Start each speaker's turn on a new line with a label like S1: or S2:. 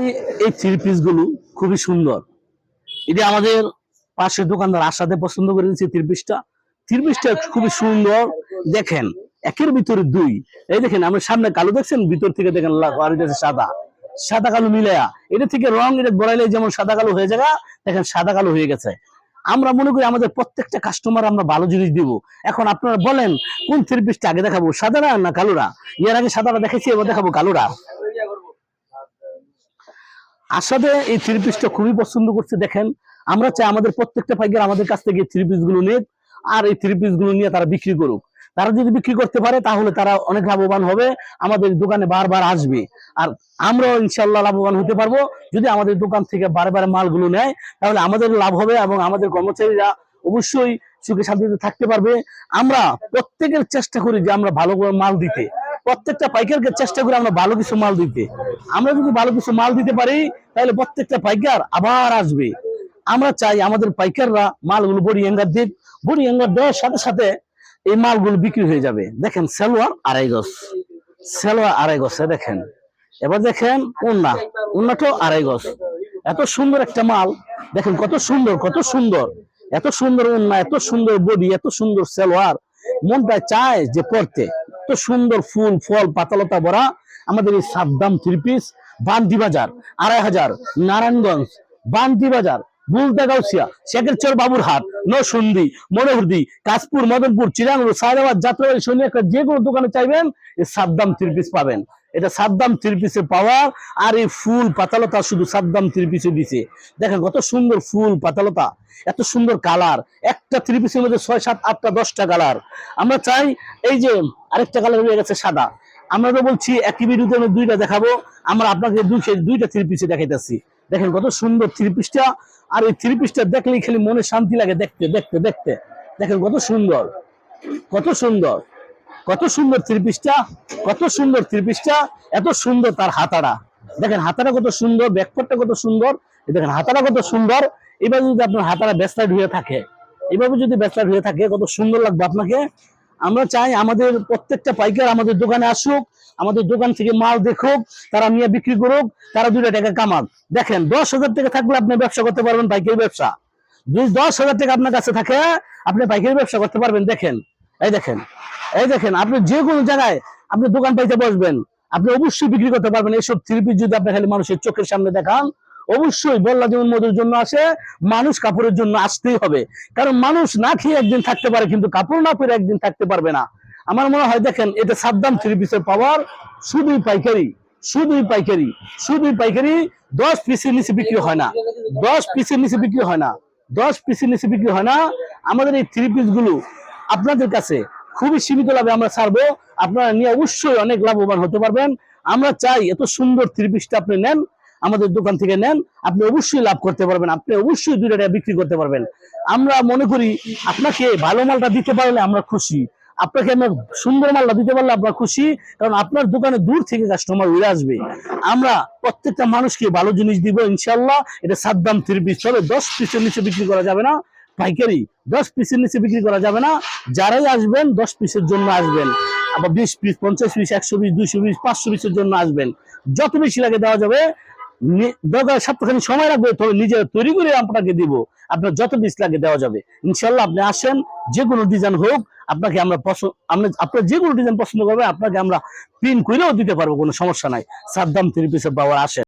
S1: এই- থ্রি পিসগুলো খুবই সুন্দর। এটা আমাদের পাশের দোকানদার আশাতে পছন্দ করে দিচ্ছে থ্রি পিসটা থ্রি পিসটা খুবই সুন্দর। দেখেন, একের ভিতরে দুই। এই দেখেন, আমরা সামনে কালো দেখছেন, ভিতর থেকে দেখেন সাদা। সাদা কালো মিলায়া। এটা থেকে রং, এটা বড়াইলে যেমন সাদা কালো হয়ে যাবে, দেখেন সাদা কালো হয়ে গেছে। আমরা মনে করি আমাদের প্রত্যেকটা কাস্টমার আমরা ভালো জিনিস দিব। এখন আপনারা বলেন, কোন থ্রি পিসটা আগে দেখাবো সাদারা না কালোরা এর আগে সাদাটা দেখেছি, এবার দেখাবো কালোরা আসাদে এই থ্রি পিসটা খুবই পছন্দ করছে, দেখেন। আমরা চাই আমাদের প্রত্যেকটা পাইকার আমাদের কাছ থেকে থ্রি পিসগুলো নিক আর এই থ্রি পিসগুলো নিয়ে তারা বিক্রি করুক। তারা যদি বিক্রি করতে পারে, তাহলে তারা অনেক লাভবান হবে, আমাদের দোকানে বারবার আসবে। আর আমরাও ইনশাল্লাহ লাভবান হতে পারব। যদি আমাদের দোকান থেকে বারবার মালগুলো নেয়, তাহলে আমাদের লাভ হবে এবং আমাদের কর্মচারীরা অবশ্যই সুখে শান্তিতে থাকতে পারবে। আমরা প্রত্যেকের চেষ্টা করি যে আমরা ভালো করে মাল দিতে। প্রত্যেকটা পাইকারকে চেষ্টা করি আমরা ভালো কিছু মাল দিতে। আমরা যদি ভালো কিছু মাল দিতে পারি, তাহলে প্রত্যেকটা পাইকার আবার আসবে। আমরা চাই আমাদের পাইকাররা মালগুলো বড়ি এঙ্গার দিক বড়ি এঙ্গার দেওয়ার সাথে সাথে এই মালগুলো বিক্রি হয়ে যাবে। দেখেন, সেলোয়ার আড়াই গজ। সেলোয়ার আড়াই গজ দেখেন। এবার দেখেন, উন্না। উন্নাটাও আড়াই গজ। এত সুন্দর একটা মাল। দেখেন, কত সুন্দর কত সুন্দর। এত সুন্দর উন্না, এত সুন্দর বডি, এত সুন্দর সেলোয়ার। মনটা চায় যে পড়তে এত সুন্দর ফুল, ফল, পাতালতা ভরা আমাদের এই সাবদাম থ্রি পিস বান্দি বাজার, আড়াই হাজার, নারায়ণগঞ্জ বান্দি বাজার, বুলতা শেখেরচর বাবুর বাবুরহাট নসন্দি মনোহরদি, কাশপুর, মদনপুর চিরাঙ্গুর সায়দাবাদ, যাত্রাবাড়ি সৈনিক যে কোনো দোকানে চাইবেন, এই সাবদাম থ্রি পিস পাবেন। এটা সাদ্দাম থ্রি পিসে পাওয়ার আর এই ফুল পাতালতা শুধু সাদ্দাম থ্রি পিসে দিছে। দেখেন কত সুন্দর ফুল পাতালতা, এত সুন্দর কালার একটা থ্রি পিসের মধ্যে ছয়, সাত, আটটা, দশটা কালার আমরা চাই এই যে আরেকটা কালার হয়ে গেছে সাদা। আমরা তো বলছি একই ভিডিওতে আমি দুইটা দেখাবো, আমরা আপনাকে দুই দুইটা থ্রি পিসে দেখাইতেছি। দেখেন কত সুন্দর থ্রি পিসটা আর এই থ্রি পিসটা দেখলেই খালি মনে শান্তি লাগে দেখতে দেখতে দেখতে। দেখেন কত সুন্দর কত সুন্দর। কত সুন্দর থ্রি পিসটা কত সুন্দর থ্রি পিসটা এত সুন্দর তার হাতাটা দেখেন হাতাটা কত সুন্দর ব্যাকপারটা কত সুন্দর দেখেন হাতাটা কত সুন্দর। এবার যদি আপনার হাতাটা ব্যস্তাট হয়ে থাকে, এভাবে যদি ব্যস্তাট হয়ে থাকে, কত সুন্দর লাগবে আপনাকে। আমরা চাই আমাদের প্রত্যেকটা পাইকার আমাদের দোকানে আসুক, আমাদের দোকান থেকে মাল দেখুক, তারা নিয়ে বিক্রি করুক, তারা দুটো টাকা কামাক দেখেন, দশ হাজার টাকা থাকলে আপনি ব্যবসা করতে পারবেন পাইকারি ব্যবসা। দশ হাজার টাকা আপনার কাছে থাকে, আপনি পাইকারি ব্যবসা করতে পারবেন। দেখেন এই দেখেন এই দেখেন, আপনি যে কোনো জায়গায় আপনি দোকান পাইতে বসবেন, আপনি অবশ্যই বিক্রি করতে পারবেন। এইসব থ্রি পিস যদি আপনি খালি মানুষের চোখের সামনে দেখান, অবশ্যই বল্লা যেমন মধুর জন্য আসে, মানুষ কাপড়ের জন্য আসতেই হবে। কারণ মানুষ না খেয়ে একদিন থাকতে পারে, কিন্তু কাপড় না পরে একদিন থাকতে পারবে না। আমার মনে হয় দেখেন, এটা সাদ্দাম থ্রি পিসের পাওয়ার শুধুই পাইকারি শুধুই পাইকারি শুধুই পাইকারি দশ পিসের নিচে বিক্রি হয় না। দশ পিসের নিচে বিক্রি হয় না, দশ পিসের নিচে বিক্রি হয় না। আমাদের এই থ্রি পিসগুলো আপনাদের কাছে খুবই সীমিত লাভে আমরা ছাড়বো। আপনারা নিয়ে অবশ্যই অনেক লাভবান হতে পারবেন। আমরা চাই এত সুন্দর থ্রি পিসটা আপনি নেন, আমাদের দোকান থেকে নেন। আপনি অবশ্যই লাভ করতে পারবেন, আপনি অবশ্যই দুইটা টাকা বিক্রি করতে পারবেন। আমরা মনে করি আপনাকে ভালো মালটা দিতে পারলে আমরা খুশি। আপনাকে আমরা সুন্দর মালটা দিতে পারলে আপনার খুশি, কারণ আপনার দোকানে দূর থেকে কাস্টমার উড়ে আসবে। আমরা প্রত্যেকটা মানুষকে ভালো জিনিস দিব ইনশাল্লাহ এটা সাদ্দাম দাম থ্রি পিস। তবে দশ পিসের নিচে বিক্রি করা যাবে না। পাইকারি, দশ পিসের নিচে বিক্রি করা যাবে না। যারাই আসবেন, দশ পিসের জন্য আসবেন। আবার বিশ পিস পঞ্চাশ পিস একশো পিস দুইশো পিস পাঁচশো পিসের জন্য আসবেন। যত বেশি লাগে দেওয়া যাবে দরকার সপ্তাহখানি সময় লাগবে, তবে নিজে তৈরি করে আপনাকে দিব। আপনার যত পিস লাগে দেওয়া যাবে। ইনশাল্লাহ আপনি আসেন, যে কোনো ডিজাইন হোক, আপনাকে আমরা পছন্দ আপনি আপনার যে কোনো ডিজাইন পছন্দ করবে, আপনাকে আমরা প্রিন্ট করেও দিতে পারব, কোনো সমস্যা নাই। সাদ্দাম থ্রি পিসের পাওয়ার আসেন।